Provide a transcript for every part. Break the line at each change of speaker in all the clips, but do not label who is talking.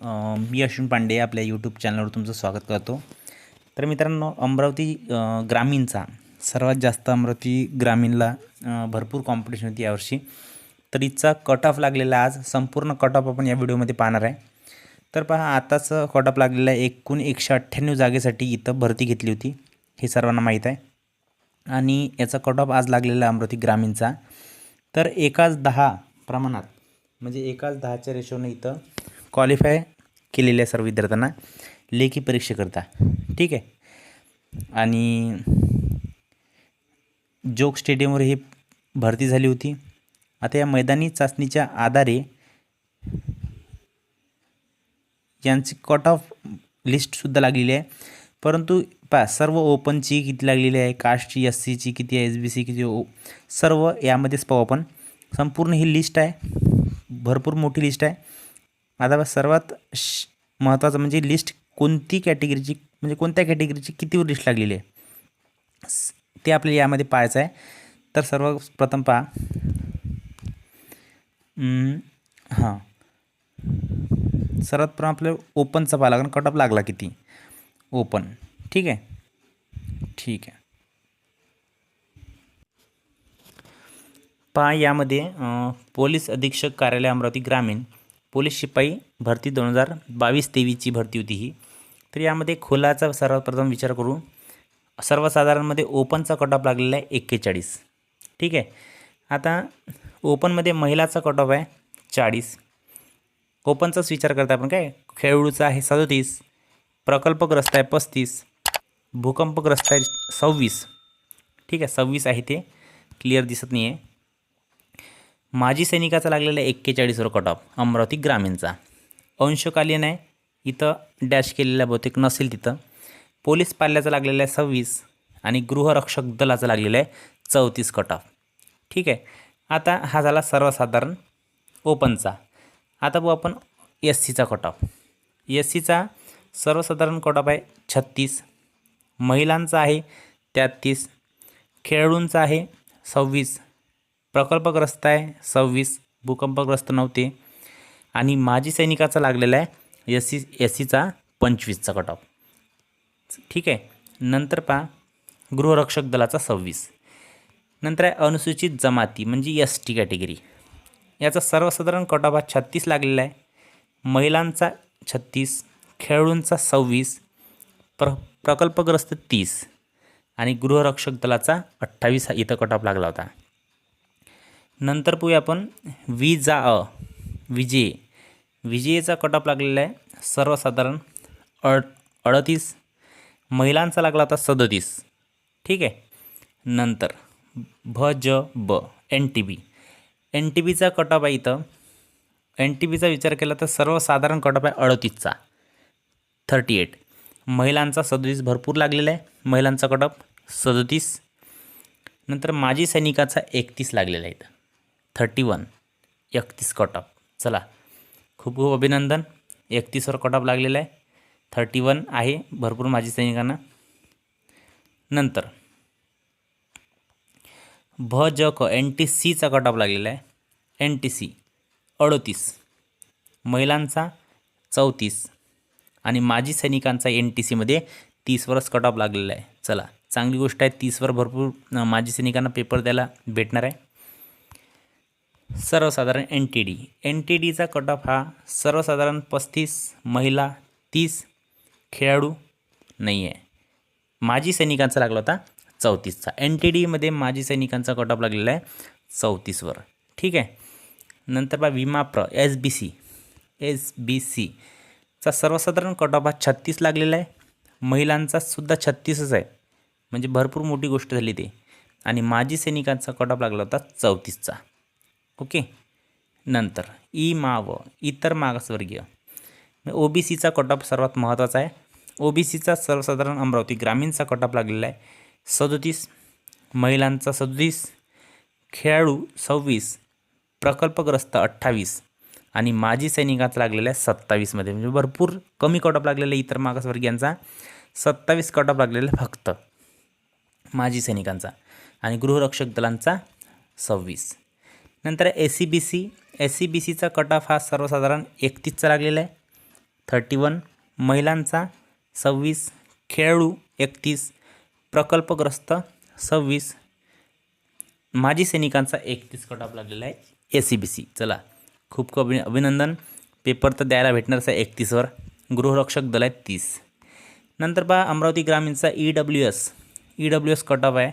मी अश्विन पांडे आपल्या यूट्यूब चॅनलवर तुमचं स्वागत करतो. तर मित्रांनो अमरावती ग्रामीणचा सर्वात जास्त अमरावती ग्रामीणला भरपूर कॉम्पिटिशन होती यावर्षी. तर इथचा कट ऑफ लागलेला आज संपूर्ण कट ऑफ आपण या व्हिडिओमध्ये पाहणार आहे. तर पहा आताच कट ऑफ लागलेला आहे एकूण एकशे अठ्ठ्याण्णव जागेसाठी इथं भरती घेतली होती हे सर्वांना माहीत आहे. आणि याचा कट ऑफ आज लागलेला आहे अमरावती ग्रामीणचा. तर एकाच दहा प्रमाणात म्हणजे एकाच दहाच्या रेशोने इथं क्वालिफाय केलेल्या सर्व विद्यार्थ्यांना लेखी परीक्षेकरता ठीक आहे? आणि जोग स्टेडियमवर ही भरती झाली होती. आता या मैदानी चाचणीच्या आधारे यांची कट ऑफ लिस्टसुद्धा लागलेली आहे. परंतु पा सर्व ओपनची किती लागलेली आहे? कास्टची एस सीची किती आहे? एस बी सी किती ओ सर्व यामध्येच पाहू आपण. संपूर्ण ही लिस्ट आहे. भरपूर मोठी लिस्ट आहे. आता सर्वात श महत्त्वाचं म्हणजे लिस्ट कोणती कॅटेगरीची म्हणजे कोणत्या कॅटेगरीची कितीवर लिस्ट लागलेली आहे? ते आपल्याला यामध्ये पाहायचं आहे. तर सर्वप्रथम पहा. हां. सर्वात प्रथम आपलं ओपनचा पाहा लागेल. कट ऑफ लागला किती? ओपन ठीक आहे? ठीक आहे. पहा यामध्ये पोलीस अधीक्षक कार्यालय अमरावती ग्रामीण. पोलीस शिपाई भरती दोन हजार बावीस तेवीसची भरती होती ही. तर यामध्ये खोलाचा सर्वात प्रथम विचार करू. सर्वसाधारणमध्ये ओपनचा कट ऑफ लागलेला आहे एक्केचाळीस. ठीक आहे? आता ओपनमध्ये महिलाचा कट ऑफ आहे चाळीस. ओपनचाच विचार करता आपण काय? खेळाडूचा आहे सदोतीस. प्रकल्पग्रस्त आहे पस्तीस. भूकंपग्रस्त आहे सव्वीस. ठीक आहे? सव्वीस आहे ते. क्लिअर दिसत नाही आहे माजी सैनिकाचा लागलेला आहे एक्केचाळीसवर कट ऑफ अमरावती ग्रामीणचा. अंशकालीन आहे इथं डॅश केलेला बहुतेक नसेल तिथं. पोलीस पाल्याचा लागलेला आहे सव्वीस आणि गृहरक्षक दलाचा लागलेला आहे चौतीस कट ऑफ. ठीक आहे. आता हा झाला सर्वसाधारण ओपनचा. आता बघू आपण एस सीचा कट ऑफ. एस सीचा सर्वसाधारण कट ऑफ आहे छत्तीस. महिलांचा आहे तेहत्तीस खेळाडूंचा आहे सव्वीस. प्रकल्पग्रस्त आहे. सव्वीस भूकंपग्रस्त नव्हते. आणि माजी सैनिकाचा लागलेला आहे. एस सी एस सीचा पंचवीसचा कट ऑफ ठीक आहे. नंतर पहा. गृहरक्षक दलाचा सव्वीस. नंतर आहे अनुसूचित जमाती म्हणजे एस टी कॅटेगरी याचा सर्वसाधारण कट ऑफ हा छत्तीस लागलेला आहे. महिलांचा छत्तीस खेळाडूंचा सव्वीस प्र प्रकल्पग्रस्त तीस आणि गृहरक्षक दलाचा अठ्ठावीस हा इथं कट ऑफ लागला होता. नंतर पाहूया आपण विजा अ विजय. विजेचा कट ऑफ लागलेला आहे. सर्वसाधारण अड अडतीस. महिलांचा लागला होता सदतीस. ठीक आहे? नंतर भ ज ब N T B N T बीचा कट ऑफ आहे इथं. एन टी बीचा विचार केला तर सर्वसाधारण कट ऑफ आहे अडतीसचा. थर्टी एट महिलांचा सदतीस भरपूर लागलेला आहे. महिलांचा कट ऑफ सदतीस. नंतर माजी सैनिकाचा एकतीस लागलेला आहे इथं. Thirty one. एकतीस कट ऑफ. चला. खूप खूप अभिनंदन. एकतीसवर कट ऑफ लागलेला आहे. थर्टी वन आहे. भरपूर माजी सैनिकांना. नंतर. भ ज क एन टी सीचा कट ऑफ लागलेला आहे. N T C. अडतीस. महिलांचा चौतीस. आणि माजी सैनिकांचा एन टी सीमध्ये तीसवरच कट ऑफ लागलेला आहे. चला. चांगली गोष्ट आहे. तीसवर भरपूर माजी सैनिकांना पेपर द्यायला भेटणार आहे. सर्वसाधारण N T D N T डीचा कट ऑफ हा सर्वसाधारण पस्तीस महिला तीस खेळाडू नाही आहे माजी सैनिकांचा लागला होता चौतीसचा. एन टी डीमध्ये माजी सैनिकांचा कट ऑफ लागलेला आहे चौतीसवर. ठीक? आहे नंतर बा विमा प्र S B C S B सीचा सर्वसाधारण कट ऑफ हा छत्तीस लागलेला आहे. महिलांचा सुद्धा छत्तीसच आहे. म्हणजे भरपूर मोठी गोष्ट झाली ते. आणि माजी सैनिकांचा कट ऑफ लागला होता चौतीसचा. ओके? नंतर ई माव इतर मागासवर्गीय. ओ बी सीचा कट ऑफ सर्वात महत्त्वाचा आहे. ओ बी सीचा सर्वसाधारण अमरावती ग्रामीणचा कट ऑफ लागलेला आहे. सदोतीस महिलांचा सदोतीस खेळाडू सव्वीस प्रकल्पग्रस्त अठ्ठावीस आणि माजी सैनिकाचा लागलेला आहे सत्तावीसमध्ये म्हणजे भरपूर कमी कट ऑफ लागलेला आहे इतर मागासवर्गीयांचा. सत्तावीस कट ऑफ लागलेला आहे फक्त माजी सैनिकांचा आणि गृहरक्षक दलांचा सव्वीस. नंतर A C B C S C B सीचा कट ऑफ हा सर्वसाधारण एकतीसचा लागलेला आहे. थर्टी वन महिलांचा. सव्वीस. खेळाडू एकतीस. प्रकल्पग्रस्त सव्वीस. माजी सैनिकांचा एकतीस कट ऑफ लागलेला आहे. ए सी बी सी चला खूप खूप अभिनंदन. पेपर तर द्यायला भेटणारच आहे एकतीसवर. गृहरक्षक दल आहे तीस. नंतर पहा Amravati ग्रामीणचा E W S E W S cut off आहे.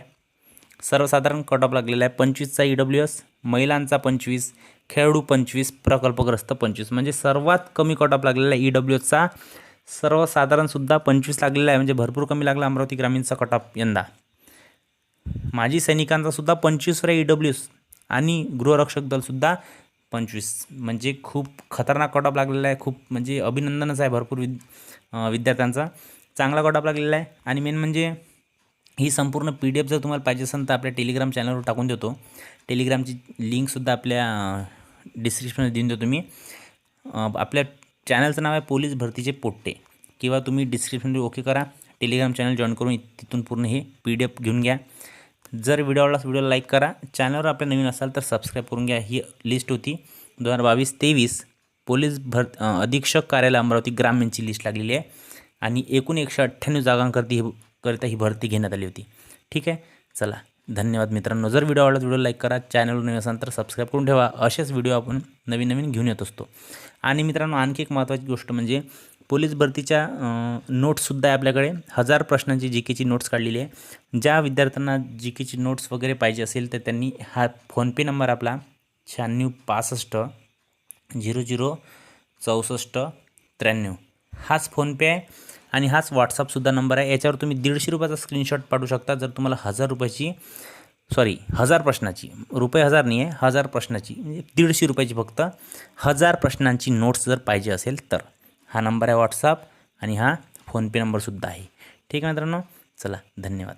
सर्वसाधारण कट ऑफ लागलेला आहे. पंचवीसचा ई डब्ल्यू एस महिलांचा पंचवीस खेळाडू पंचवीस प्रकल्पग्रस्त पंचवीस. म्हणजे सर्वात कमी कट ऑफ लागलेला आहे ई डब्ल्यू एसचा सर्वसाधारणसुद्धा पंचवीस लागलेला आहे. म्हणजे भरपूर कमी लागला अमरावती ग्रामीणचा कट ऑफ यंदा. माजी सैनिकांचासुद्धा पंचवीसवर ई डब्ल्यू एस आणि गृहरक्षक दलसुद्धा पंचवीस. म्हणजे खूप खतरनाक कट ऑफ लागलेला आहे. खूप म्हणजे अभिनंदनच आहे भरपूर विद विद्यार्थ्यांचा. चांगला कट ऑफ लागलेला आहे. आणि मेन म्हणजे ही संपूर्ण पी डी एफ जर तुम्हाला पाहिजे असेल तर आपल्या टेलिग्राम चॅनलवर टाकून देतो. टेलिग्रामची लिंकसुद्धा आपल्या डिस्क्रिप्शनमध्ये देऊन देतो मी. आपल्या चॅनलचं नाव आहे पोलीस भरतीचे पोट्टे. किंवा तुम्ही डिस्क्रिप्शनमध्ये ओके करा. टेलिग्राम चॅनल जॉईन करून तिथून पूर्ण हे पी डी एफ घेऊन घ्या. जर व्हिडिओ आवडला व्हिडिओला लाईक करा. चॅनलवर आपल्या नवीन असाल तर सबस्क्राईब करून घ्या. ही लिस्ट होती दोन हजार बावीस तेवीस. पोलीस भर अधीक्षक कार्यालय अमरावती ग्रामीणची लिस्ट लागलेली आहे. आणि एकूण एकशे अठ्ठ्याण्णव जागांकरती हे करिता ही भरती घेण्यात आली होती. ठीक आहे? चला धन्यवाद मित्रांनो. जर व्हिडिओ आवडला व्हिडिओ लाईक करा चॅनलवर नवीन असाल तर सबस्क्राईब करून ठेवा. असेच व्हिडिओ आपण नवीन नवीन घेऊन येत असतो. आणि मित्रांनो आणखी एक महत्त्वाची गोष्ट म्हणजे पोलीस भरतीच्या नोट्ससुद्धा आहे आपल्याकडे. हजार प्रश्नांची जी केची नोट्स काढलेली आहे. ज्या विद्यार्थ्यांना जी केची नोट्स वगैरे पाहिजे असेल तर त्यांनी हा फोनपे नंबर आपला शहाण्णव पासष्ट झिरो झिरो चौसष्ट त्र्याण्णव हाच फोनपे आहे. आणि हाच व्हॉट्सअपसुद्धा नंबर आहे. याच्यावर तुम्ही दीडशे रुपयाचा स्क्रीनशॉट पाठवू शकता. जर तुम्हाला हजार रुपयाची सॉरी हजार प्रश्नाची रुपये हजार नाही आहे हजार प्रश्नाची म्हणजे दीडशे रुपयाची फक्त हजार प्रश्नांची नोट्स जर पाहिजे असेल तर. हा नंबर आहे व्हॉट्सअप आणि हा फोनपे नंबरसुद्धा आहे. ठीक आहे मित्रांनो? चला धन्यवाद.